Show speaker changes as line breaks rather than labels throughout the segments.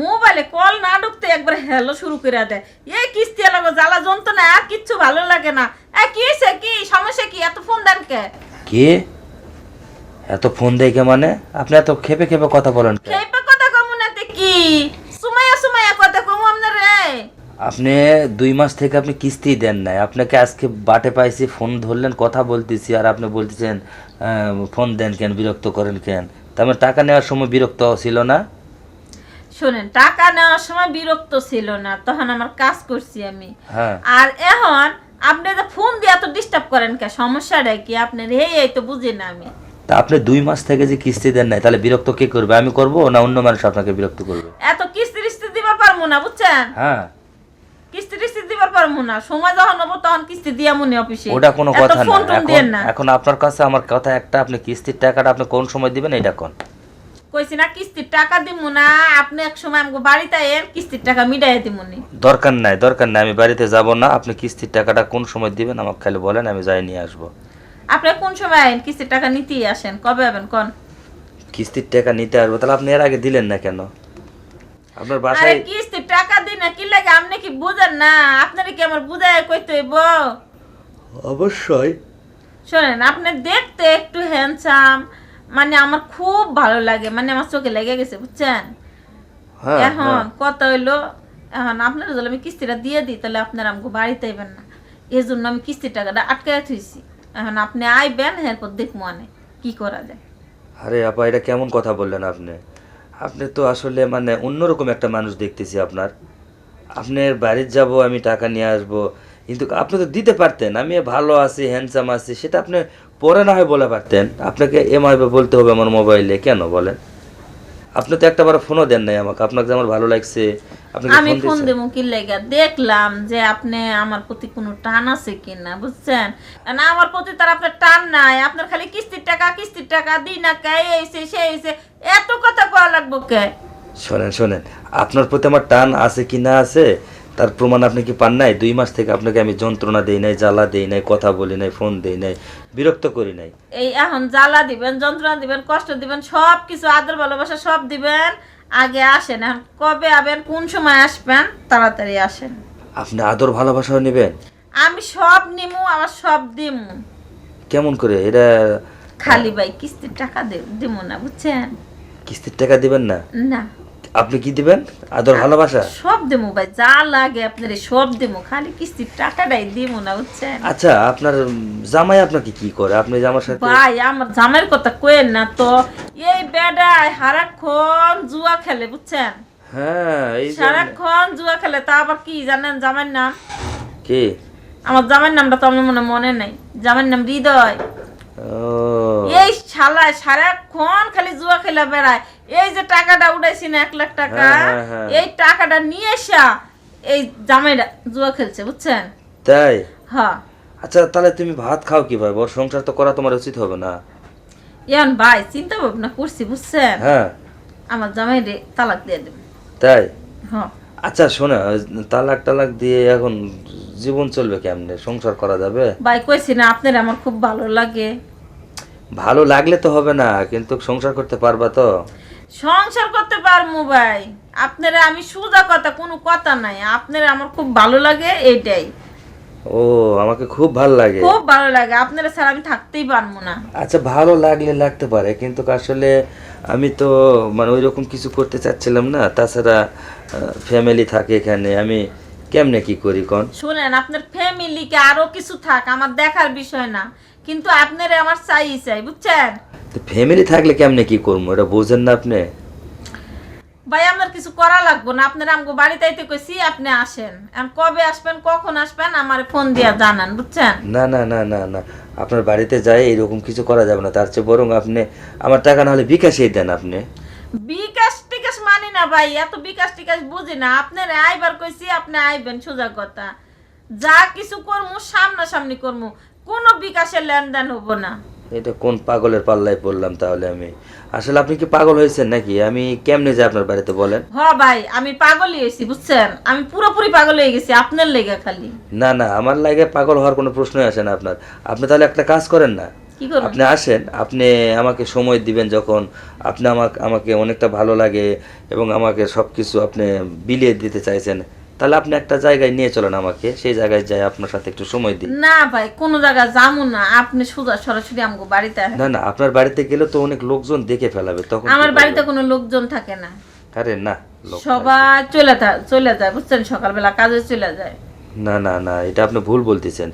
মোবাইলে কল না ঢুকতে একবার হ্যালো শুরু করে দেয়। এই কিস্তি লাগো জ্বালা যন্ত্রণা আর কিচ্ছু ভালো লাগে না। এ কি হয়েছে কি? সমস্যা কি? এত ফোন দেন কে?
কে? এত ফোন দেয় কে মানে? আপনি এত খেপে খেপে কথা বলেন
খেপে কথা কমু না কি? সুমাইয়া সুমাইয়া কথা কমু আপনার। রে
আপনি দুই মাস থেকে আপনি কিস্তি দেন নাই। আপনাকে আজকে বাটে পাইছি ফোন ধরলেন কথা বলতেছি আর আপনি বলতেছেন ফোন দেন কেন বিরক্ত করেন কেন? তার টাকা নেওয়ার সময় বিরক্ত ছিল না?
শোনেন টাকা নেওয়ার সময় বিরক্ত ছিল না তখন আমার কাজ করছি আমি।
হ্যাঁ।
আর এখন আপনি তো ফোন দিয়ে এত ডিস্টার্ব করেন কে? সমস্যাটা কি? আপনার এই এই তো বুঝি না আমি।
তা আপনি দুই মাস থেকে যে কিস্তি দেন নাই তাহলে বিরক্ত কে করবে? আমি করব না অন্য মানুষ আপনাকে বিরক্ত করবে?
এত কিস্তি টিস্তি দিবার পারব না বুঝছেন?
হ্যাঁ।
কিস্তি টিস্তি দিবার পারব না। সময় যখন হব তখন কিস্তি দিয়া মনে অফিসে।
ওটা কোনো কথা না। এখন আপনার কাছে আমার কথা একটা আপনি কিস্তির টাকাটা আপনি কোন সময় দিবেন এটা কোন?
কইছি না কিস্তির টাকা দিমু না। আপনি এক সময় আমাকে বাড়িতে এর কিস্তির টাকা মিটাই দিমুনি।
দরকার নাই দরকার নাই আমি বাড়িতে যাব না। আপনি কিস্তির টাকাটা কোন সময় দিবেন? আমাকে খালি বলেন আমি যাই নিয়ে আসব।
আপনি কোন সময় আইন? কিস্তির টাকা নিতেই আসেন কবে হবেন কোন?
কিস্তির টাকা নিতে আসব তাহলে আপনি এর আগে দিলেন না কেন? আপনার
আরে
বাসায়
কিস্তির টাকা দিন না কি লাগে? আপনি কি বুঝেন না? আপনার কি আমার বুঝায় কইতে হইব?
অবশ্যই।
শোনেন আপনি দেখতে একটু হ্যান্ডসাম মানে আমার খুব ভালো লাগে মানে আমার চোখে লেগে গেছে বুঝছেন?
হ্যাঁ
এখন
হ্যাঁ।
কত হইল এখন আপনারা যদি আমি কিস্তিটা দিয়ে দিই তাহলে আপনারা আমাকে বাড়িতে আইবেন না। এই জন্য আমি কিস্তির টাকাটা আটকায় থুইছি। এখন আপনি আইবেন এরপর দেখব আনে কি করা যায়।
আরে আপা এটা কেমন কথা বললেন আপনি? আপনি তো আসলে মানে অন্যরকম একটা মানুষ দেখতেছি আপনার। আপনার বাড়ির যাব আমি টাকা নিয়ে আসব। কিন্তু আপনি তো দিতে পারতেন আমি ভালো আছি হ্যান্ডসাম আছি সেটা আপনি পরে না হয় বলে পারতেন আপনাকে এমআইবে বলতে হবে আমার মোবাইলে কেন বলেন? আপনি তো একটা বার ফোনও দেন নাই আমাকে আপনাকে আমার ভালো লাগছে
আমি
ফোন।
দেবো কি লেগা? দেখলাম যে আপনি আমার প্রতি কোনো টান আছে কিনা বুঝছেন? না আমার প্রতি তার আপনার টান নাই আপনার খালি কিস্তির টাকা কিস্তির টাকা দিই না কে এইছে সে এইছে এত কথা কয়া লাগবো কে?
শোনেন শোনেন আপনার প্রতি আমার টান আছে কি না আছে তার প্রমাণ আপনি কি পান নাই? দুই মাস থেকে আপনাকে আমি যন্ত্রণা দেই নাই জ্বালা দেই নাই কথা বলি নাই ফোন দেই নাই বিরক্ত করি নাই।
এই এখন জ্বালা দিবেন যন্ত্রণা দিবেন কষ্ট দিবেন সব কিছু আদর ভালোবাসা সব দিবেন আগে আসেন এখন। কবে আবেন কোন সময় আসবেন তাড়াতাড়ি আসেন।
আপনি আদর ভালোবাসাও নেবেন?
আমি সব নিমু আবার সব দিমু।
কেমন করে? এটা
খালি ভাই কিস্তির টাকা দেব দিমু না বুঝছেন?
কিস্তির টাকা দিবেন না?
না।
আপনি কি দিবেন? আদর ভালোবাসা?
সব দিমু ভাই যা লাগে আপনার সব দিমু খালি কিস্তির টাকাটাই দিমু না বুঝছেন?
আচ্ছা আপনার জামাই আপনাকে কি করে? আপনি জামার সাথে
ভাই আমার জামের কথা কইেন না তো। এই বেডায় সারাক্ষণ জুয়া খেলে বুঝছেন?
হ্যাঁ এই
সারাক্ষণ জুয়া খেলে তা আবার কি? জানেন জামাইয়ের নাম?
কি?
আমার জামাইয়ের নামটা তো আমার মনে মনে নাই। জামাইয়ের নাম হৃদয়।
ও
এই শালায় সারাক্ষণ খালি জুয়া খেলে বেড়ায়। এই যে টাকাটা উঠাইছি না এক লাখ টাকা
হ্যাঁ, হ্যাঁ, হ্যাঁ।
এই টাকাটা নিয়ে এসা এই জামাইটা জুয়া খেলছে বুঝছেন?
তাই?
হ্যাঁ।
আচ্ছা তাহলে তুমি ভাত খাও কীভাবে? ওর সংসার তো করা তোমার উচিত হবে না।
ইয়ান ভাই চিন্তা ভাবনা করছি বুঝছেন?
হ্যাঁ।
আমার জামাই রে তালাক দিয়ে দেব।
তাই?
হ্যাঁ।
আচ্ছা শোনো তালাক টালাক দিয়ে এখন জীবন চলবে কেমনে? সংসার করা যাবে?
ভাই কইছি না আপনার আমার খুব ভালো লাগে।
ভালো লাগলে তো হবে না কিন্তু সংসার করতে পারবা তো।
সংসার করতে পারব ভাই। আপনারা আমি সোজা কথা কোনো কথা নাই। আপনারা আমার খুব ভালো লাগে এইটাই।
ও আমাকে খুব ভালো লাগে।
খুব ভালো লাগে। আপনারা ছাড়া আমি থাকতেই পারব না।
আচ্ছা ভালো লাগলে লাগতে পারে কিন্তু আসলে আমি তো মানে ওই রকম কিছু করতে চাচ্ছিলাম না। তাছাড়া ফ্যামিলি থাকে এখানে আমি কেমনে কি করি কোন?
শুনেন আপনার ফ্যামিলিকে আরও কিছু থাক আমার দেখার বিষয় না। কিন্তু আপনারা আমার চাই চাই বুঝছেন?
তো ফ্যামিলি থাকলে কেমনে কি করব? এটা বোঝেন না আপনি।
ভাই আমার কিছু করা লাগবো না। আপনারা আমাকে বাড়িতে আইতে কইছি আপনি আসেন। এখন কবে আসবেন কখন আসবেন আমার ফোন দিয়া জানান বুঝছেন?
না না না না না। আপনার বাড়িতে যাই এরকম কিছু করা যাবে না। তার চেয়ে বরং আপনি আমার টাকা না হলে বিকাশেই দেন আপনি।
বিকাশ টিকাশ মানি না ভাই এত বিকাশ টিকাশ বুঝি না। আপনার আইবার কইছি আপনি আইবেন সোজা কথা। যা কিছু করমু সামনাসামনি করমু। কোনো বিকাশের লেনদেন হব না।
এটা কোন পাগলের পাল্লায় পড়লাম তাহলে আমি। আসলে আপনি কি পাগল হয়েছেন নাকি? আমি কেমনে যাই আপনার বাড়িতে বলেন?
হ ভাই আমি পাগলই হয়েছি বুঝছেন? আমি পুরোপুরি পাগল হয়ে গেছি আপনার লেগে খালি।
না না আমার লাগে পাগল হওয়ার কোনো প্রশ্নই আসে না আপনার। আপনি তাহলে একটা কাজ করেন না।
কি
আপনি আসেন আপনি আমাকে সময় দিবেন যখন আপনি আমাকে আমাকে অনেকটা ভালো লাগে এবং আমাকে সব কিছু আপনি বিলিয়ে দিতে চাইছেন। তাহলে আপনি একটা জায়গায় নিয়ে চলেন আমাকে সেই জায়গায় যাই আপনার সাথে একটু সময় দিই।
না ভাই কোন জায়গা যাব না। আপনি সোজা সরাসরি আমাকে বাড়িতে আসেন।
না না আপনার বাড়িতে গেলে তো অনেক লোকজন দেখে ফেলাবে তখন
আমার বাড়িতে কোনো লোকজন থাকে না।
আরে না
সবাই চলে চলে যায় বুঝছেন? সকালবেলা কাজে চলে যায়।
না না না এটা আপনি ভুল বলতেছেন।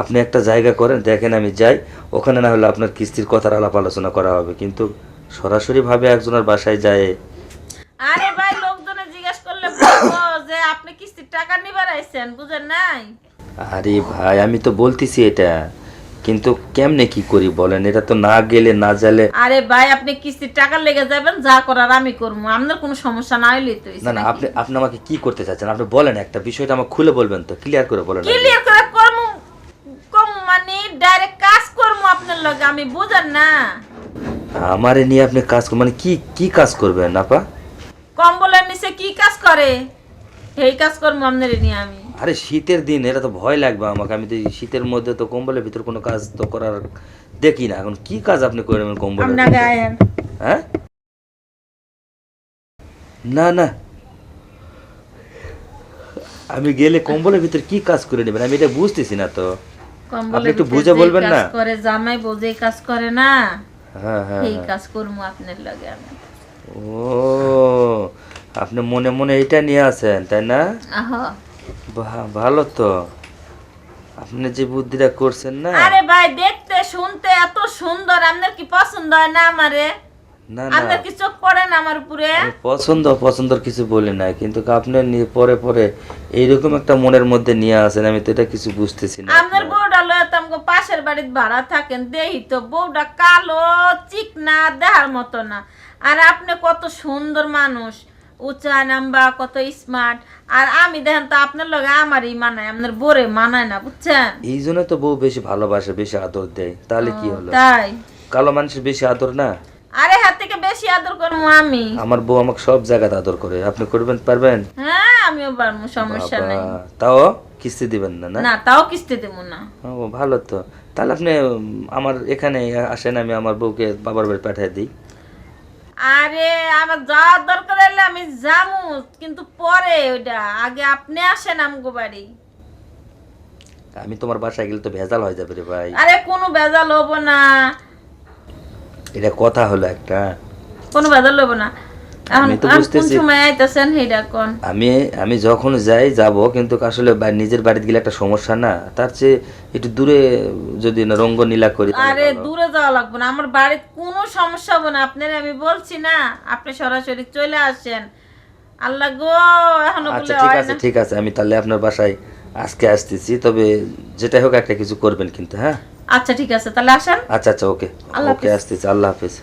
আপনি একটা জায়গা করেন দেখেন আমি যাই ওখানে না হলে আপনার কিস্তির কথার আলাপ আলোচনা করা হবে। কিন্তু সরাসরি ভাবে একজনের বাসায় যায়
আরে ভাই লোকজনে জিজ্ঞেস করলে বলব যে আপনি কিস্তির টাকা নিবার আইছেন বুঝেন নাই?
আরে ভাই আমি তো বলতেছি এটা। কিন্তু কেমনে কি করি বলেন? এটা তো না গেলে না জালে
আরে ভাই আপনি কিস্তির টাকা লেগে যাবেন যা করার আমি করব। আপনার কোনো সমস্যা না হইলেই তো
না না আপনি আপনি আমাকে কি করতে চাচ্ছেন? আপনি বলেন একটা বিষয়টা আমাকে খুলে বলবেন তো ক্লিয়ার করে বলেন।
ক্লিয়ার করে করমু। কম মানে ডাইরেক্ট কাজ করমু আপনার লগে আমি বুঝেন না।
আমারে নিয়ে আপনি কাজ মানে কি কি কাজ করবেন আপা?
কম কম্বলের নিচে কি কাজ করে? এই কাজ করব আপনার নিয়ে আমি।
আরে শীতের দিন এটা তো ভয় লাগবে আমাকে। আমি তো শীতের মধ্যে তো কম্বলের ভিতর কোনো কাজ তো করার দেখি না। এখন কি কাজ আপনি করবেন কম্বলের
আপনি
ভিতরে? হ্যাঁ? না না। আমি গেলে কম্বলের ভিতর কি কাজ করে নেবেন? আমি এটা বুঝতেছি না তো।
কম্বলের
একটু বুঝে বলবেন
কাজ
না?
করে জামাই বোঝে কাজ করে না
হ্যাঁ হ্যাঁ
এই
হ্যাঁ।
কাজ করব আপনার লগে আমি।
ও আপনি মনে মনে এটা নিয়ে আছেন তাই না? ভালো তো। আপনি যে বুদ্ধিটা করছেন না?
আরে ভাই দেখতে শুনতে এত সুন্দর আপনার কি পছন্দ হয় না আমারে?
না না।
আপনার কি চোখ পড়ে না আমার উপরে?
পছন্দ পছন্দর কিছু বলি না কিন্তু আপনি পরে পরে এইরকম একটা মনের মধ্যে নিয়ে আসেন আমি তো এটা কিছু বুঝতেছি না
আপনার বউটা লয়ে তো আমাকে পাশের বাড়ির ভাড়া থাকেন দেহি তো বউটা কালো চিকনা দেহার মতো না। আর আপনি কত সুন্দর মানুষ। উঁচা নাম্বা কত স্মার্ট আর আমি দেখেন তো আপনার লগে আমারই মানায় আপনার বোরে মানায় না বুঝছেন?
এই জন্য তো বউ বেশি ভালোবাসে বেশি আদর দেয়। তাহলে কি হলো?
তাই।
কালো মানুষের বেশি আদর না?
আরে হাত থেকে বেশি আদর করব আমি।
আমার বউ আমাকে সব জায়গাতে আদর করে। আপনি করবেন পারবেন?
হ্যাঁ আমিও পারব সমস্যা নাই।
তাও কিস্তি দিবেন না না?
না তাও কিস্তি দেবো না।
ও ভালো তো। তাহলে আপনি আমার এখানে আসেন আমি আমার বউকে বাবার বাড়ি পাঠিয়ে দিই।
আরে আমার যাওয়ার দরকার হলে আমি যামু কিন্তু পরে ওইটা আগে আপনি আসেন আমগো বাড়ি।
আমি তোমার বাসায় গেলে তো ভেজাল হয়ে যাবে রে ভাই।
আরে কোনো ভেজাল হব না।
এটা কথা হলো একটা।
কোনো ভেজাল হব না।
আমি তো বুঝতেছি। আমি আমি যখন যাই যাব কিন্তু আসলে নিজের বাড়িতে গেলে একটা সমস্যা না। তার চেয়ে একটু দূরে যদি রঙ্গ নীলা করি
আরে দূরে যাওয়া লাগবে না। আমার বাড়ির কোনো সমস্যা হবে না। আপনার আমি বলছি না আপনি সরাসরি চলে আসেন। আল্লাহ গো এখনও
আচ্ছা ঠিক আছে ঠিক আছে। আমি তাহলে আপনার বাসায় আজকে আসতেছি। তবে যেটা হোক একটা কিছু করবেন কিন্তু হ্যাঁ?
আচ্ছা ঠিক আছে। তাহলে আসেন।
আচ্ছা আচ্ছা ওকে। ওকে আসতেছি। আল্লাহ হাফিজ।